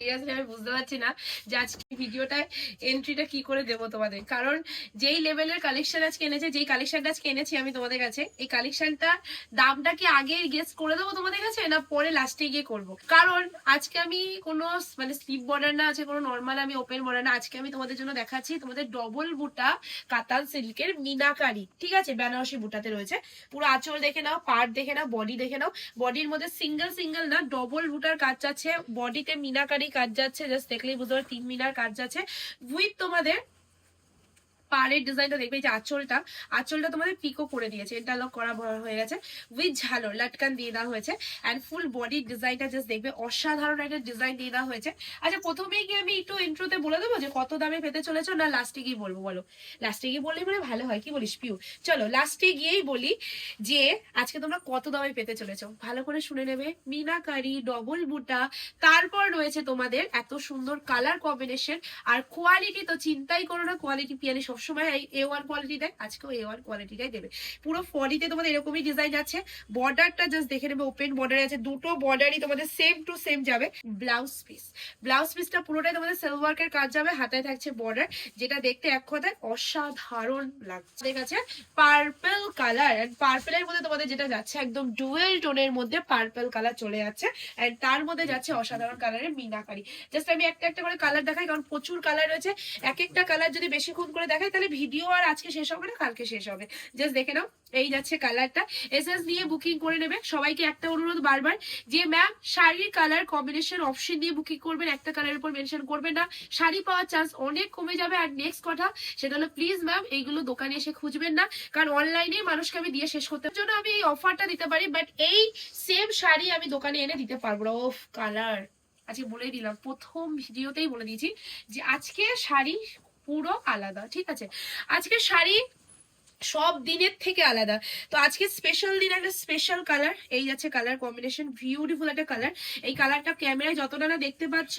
Seriously আমি বুঝতে পারছি না যে আজকে ভিডিওটায় এন্ট্রিটা কি করে তোমাদের। কারণ যেই লেভেলের কালেকশন আজকে এনেছে, যেই কালেকশনটা আজকে এনেছি আমি তোমাদের কাছে, এই কালেকশনটা দামটা কি আগে গেস করে দেবো তোমাদের কাছে না পরে লাস্টে গিয়ে করব? কারণ আজকে আমি কোনো মানে স্লিপ বর্ডার না আছে কোনো নর্মাল আমি ওপেন বর্ডার না, আজকে আমি তোমাদের জন্য দেখাচ্ছি তোমাদের ডবল বুটা কাতান সিল্কের মিনাকারি, ঠিক আছে? বেনারসি বুটাতে রয়েছে। পুরো আঁচল দেখে নাও পার্ট দেখে নাও বডি দেখে নাও। বডির মধ্যে সিঙ্গেল সিঙ্গেল না ডবল বুটার কাজ যাচ্ছে বডিতে মিনাকারি কাজ যাচ্ছে জাস্ট দেখলেই বুঝতে পারো তিন মিনার কাজ যাচ্ছে। উইথ তোমাদের পাড়ের ডিজাইনটা দেখবে, এই যে আঁচলটা আঁচলটা তোমাদের পিকো করে দিয়েছে ইন্টারলক করা হয়ে গেছে উইথ ঝালর, লাটকান দিয়ে দেওয়া হয়েছে অ্যান্ড ফুল বডির ডিজাইনটা জাস্ট দেখবে, অসাধারণ একটা ডিজাইন দিয়ে দেওয়া হয়েছে। আচ্ছা প্রথমেই কি আমি একটু ইন্ট্রোতে বলে দেবো যে কত দামে পেতে চলেছো না লাস্টে গিয়ে বলব, বলো? লাস্টে গিয়ে বললে মানে ভালো হয়, কি বলিস, পিউ? চলো লাস্টে গিয়েই বলি যে আজকে তোমরা কত দামে পেতে চলেছো? ভালো করে শুনে নেবে। মিনাকারি ডবল বুটা, তারপর রয়েছে তোমাদের এত সুন্দর কালার কম্বিনেশন আর কোয়ালিটি তো চিন্তাই করো না কোয়ালিটি পিয়ালি সবসময় এই এ ওয়ান কোয়ালিটি দেয়, আজকেও এ ওয়ান কোয়ালিটিটাই দেবে। পুরো ফডিতে তোমাদের এরকমই ডিজাইন আছে। বর্ডারটা জাস্ট দেখে নেবে ওপেন বর্ডার আছে। দুটো বর্ডারই তোমাদের সেম টু সেম যাবে ব্লাউজ পিস ব্লাউজ পিসটা পুরোটাই তোমাদের সেলফ ওয়ার্কের কাজ যাবে, হাতায় থাকছে বর্ডার যেটা দেখতে এক কথায় অসাধারণ লাগছে। ঠিক আছে পার্পল কালার এন্ড পার্পেলের মধ্যে তোমাদের যেটা যাচ্ছে, একদম ডুয়েল টোনের মধ্যে পার্পেল কালার চলে যাচ্ছে এন্ড তার মধ্যে যাচ্ছে অসাধারণ কালারের মিনাকারি। জাস্ট আমি একটা একটা করে কালার দেখাই, কারণ প্রচুর কালার রয়েছে। এক একটা কালার যদি বেশিক্ষণ করে দেখাই তাহলে ভিডিও আর আজকে শেষ হবে না, কালকে শেষ হবে। জাস্ট দেখে নাও, এই যাচ্ছে কালারটা এস এস দিয়ে বুকিং করে নেবে সবাইকে একটা অনুরোধ বারবার যে ম্যাম শাড়ির কালার কম্বিনেশন অপশন দিয়ে বুকিং করবেন, একটা কালারের উপর মেনশন করবেন না। শাড়ি পাওয়ার চান্স অনেক কমে যাবে। আর নেক্সট কথা, সেটা হলো প্লিজ ম্যাম এইগুলো দোকানে এসে খুঁজবেন না। কারণ অনলাইনে মানুষকে আমি দিয়ে শেষ করতে জন্য আমি এই অফারটা দিতে পারি বাট এই সেম শাড়ি আমি দোকানে এনে দিতে পারব না। ওফ কালার আজকে বলেই দিলাম, প্রথম ভিডিওতেই বলে দিয়েছি যে, আজকে শাড়ি পুরো আলাদা, ঠিক আছে? আজকে শাড়ি সব দিনের থেকে আলাদা। তো আজকে স্পেশাল দিন, একটা স্পেশাল কালার এই যাচ্ছে কালার কম্বিনেশন বিউটিফুল একটা কালার এই কালারটা ক্যামেরায় যতটা না দেখতে পাচ্ছ,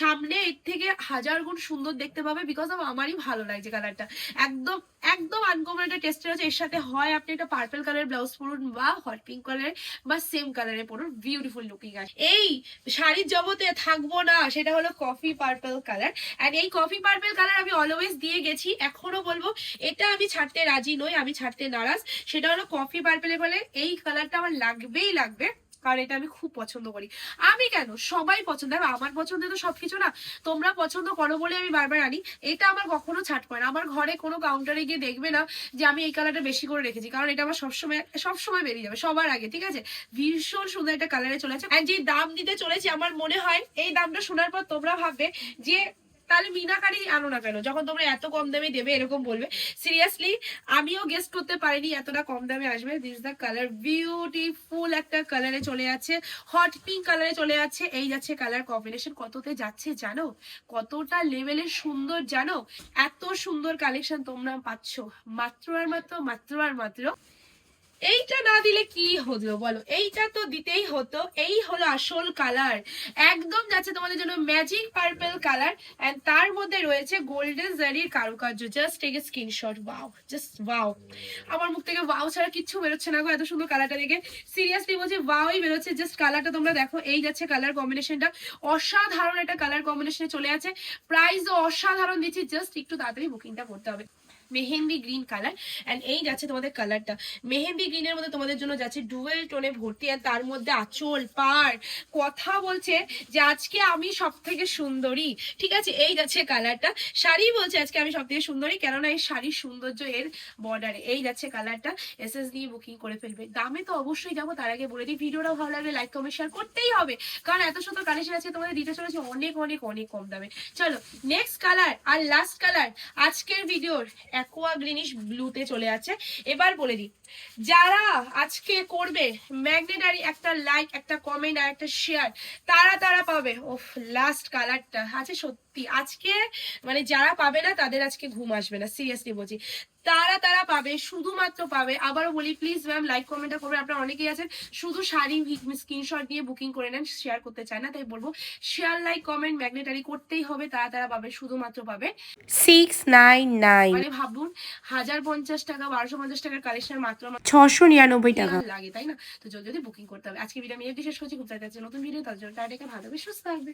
সামনে এর থেকে হাজার গুণ সুন্দর দেখতে পাবে বিকজ আমারই ভালো লাগছে কালারটা একদম একদম আনকমন একটা টেস্টের আছে, এর সাথে হয় আপনি একটা পার্পল কালার ব্লাউজ পরুন বা হট পিঙ্ক কালার বা সেম কালারে পরুন বিউটিফুল লুকিং আছে এই শাড়ির জগতে থাকব না, সেটা হলো কফি পার্পল কালার অ্যান্ড এই কফি পার্পল কালার আমি অলওয়েজ দিয়ে গেছি, এখনও বলব, এটা আমি ছাড়তে রাজি নই, আমি ছাড়তে নারাজ। সেটা হলো কফি পার্পেলে বলে, এই কালারটা আমার লাগবেই লাগবে। কারণ এটা আমি খুব পছন্দ করি। আমি কেন? সবাই পছন্দ। আমার পছন্দ তো সবকিছু না। তোমরা পছন্দ করো বলে আমি বারবার আনি। এটা আমার কখনো ছাট পায় না। আমার ঘরে কোনো কাউন্টারে গিয়ে দেখবে না যে আমি এই কালারটা বেশি করে রেখেছি। কারণ এটা আমার সবসময় সবসময় বেরিয়ে যাবে, সবার আগে, ঠিক আছে? ভীষণ সুন্দর একটা কালারে চলে আছে যে দাম দিতে চলেছি, আমার মনে হয় এই দামটা শোনার পর তোমরা ভাববে যে তাহলে মিনাকারি আনো না কেন? যখন তোমরা এত কম দামে দেবে, এরকম বলবে। সিরিয়াসলি আমিও গেস্ট করতে পারিনি এতটা কম দামে আসবে। দিস দ্য কালার বিউটিফুল একটা কালারে চলে যাচ্ছে। হট পিঙ্ক কালারে চলে যাচ্ছে। এই যাচ্ছে কালার কম্বিনেশন কততে যাচ্ছে জানো? কতটা লেভেলের সুন্দর জানো? এত সুন্দর কালেকশন তোমরা পাচ্ছ। মাত্র আর মাত্র মাত্র আর মাত্র। এইটা না দিলে কি হতো বলো? এইটা তো দিতেই হতো। এই হলো আসল কালার একদম যাচ্ছে তোমাদের জন্য ম্যাজিক পার্পল কালার এন্ড তার মধ্যে রয়েছে গোল্ডেন জারির কারুকার্য। Just take a screenshot wow just wow আমার মুখ থেকে ওয়াও ছাড়া কিচ্ছু বেরোচ্ছে না গো, এত সুন্দর কালারটা দেখে। সিরিয়াসলি বলছি ওয়াওই বেরোচ্ছে। জাস্ট কালারটা তোমরা দেখো, এই যাচ্ছে কালার কম্বিনেশনটা অসাধারণ একটা কালার কম্বিনেশনে চলে আছে। প্রাইসও অসাধারণ দিচ্ছি। জাস্ট একটু তাড়াতাড়ি বুকিংটা করতে হবে। মেহেন্দি গ্রিন কালার অ্যান্ড এই যাচ্ছে তোমাদের কালারটা মেহেন্দি গ্রিনের মধ্যে তোমাদের জন্য যাচ্ছে ডুয়েল টোনে ভর্তি আর তার মধ্যে আচল পার কথা বলছে যে আজকে আমি সব থেকে সুন্দরী। ঠিক আছে? এই যাচ্ছে কালারটা শাড়ি বলছে আজকে আমি সব থেকে সুন্দরী, কেননা এই শাড়ির সৌন্দর্য এর বর্ডারে এই যাচ্ছে কালারটা এস এস দিয়ে বুকিং করে ফেলবে। দামে তো অবশ্যই যাব, তার আগে বলে দিই ভিডিওটা ভালো লাগলে লাইক কমেন্ট শেয়ার করতেই হবে। কারণ এত সুন্দর কালেকশন আছে তোমাদের দিতে চলেছে অনেক অনেক অনেক কম দামে। চলো নেক্সট কালার আর লাস্ট কালার আজকের ভিডিওর অ্যাকোয়া গ্রিনিশ ব্লুতে চলে আছে এবার বলে দিই যারা আজকে করবে ম্যাগনেটারি একটা লাইক একটা কমেন্ট আর একটা শেয়ার তারা তারা পাবে। ওফ লাস্ট কালারটা আছে সত্যি আজকে মানে যারা পাবে না তাদের আজকে ঘুম আসবে না সিরিয়াসলি বলছি। তারা তারা পাবে শুধুমাত্র পাবে। আবারও বলি প্লিজ ম্যাম লাইক কমেন্টটা করবে। আপনারা অনেকেই আছেন শুধু শাড়ি স্ক্রিনশট নিয়ে বুকিং করে নেন শেয়ার করতে চায় না তাই বলব শেয়ার লাইক কমেন্ট ম্যাগনেটারি করতেই হবে তারা তারা পাবে শুধুমাত্র পাবে। সিক্স নাইন নাইন মানে ভাবুন হাজার পঞ্চাশ টাকা বারোশো পঞ্চাশ টাকার কালেকশন মাত্র ছশো নিরানব্বই টাকা। লাগে, তাই না? তো জলদি বুকিং করতে হবে। আজকে ভিডিও আমি এর শেষ করছি, খুব তাড়াতাড়ি নতুন ভিডিও তার জন্য টাটাকে ভালো সুস্থ থাকবে।